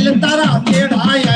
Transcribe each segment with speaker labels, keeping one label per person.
Speaker 1: મારે હાલ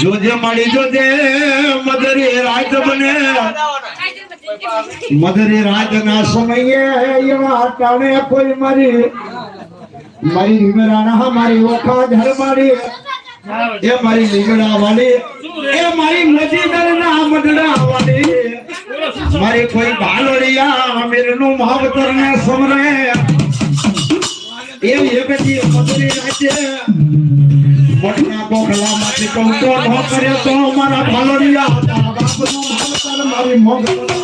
Speaker 1: જોજે માડી જોજે મધરી રાત બને. મધરી રાત ના સમયે એવા ટાણે કોઈ મારી મારી નિમરાણા મારી ઓખા ધર મારી. એ મારી નિમડા વાળી એ મારી મજીદર ના મડડા વાળી મારી કોઈ ભાલોડિયા મીરનું માવતર ને સમરે. એ એકજી મધરી રાતે મોટના બોખલા માંથી કહું તો ન કરે તો મારા ભાલોડિયા તારા બાપનું મારી મોગલ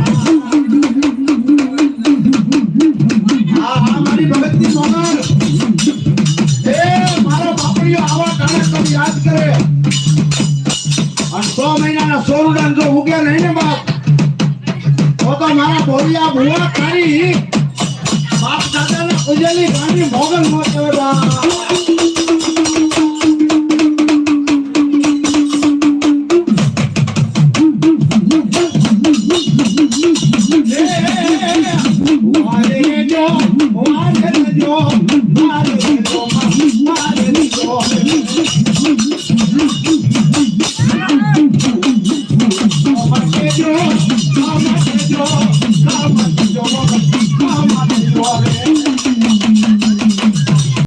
Speaker 1: મારા સોરડાન જો ઉગ્યા નહીં ને બાપ તો તો મારા બોલિયા ભૂવા કરી બાપ દાદાને ઉજેલી ગાડી મોગલ મોટો Thank you.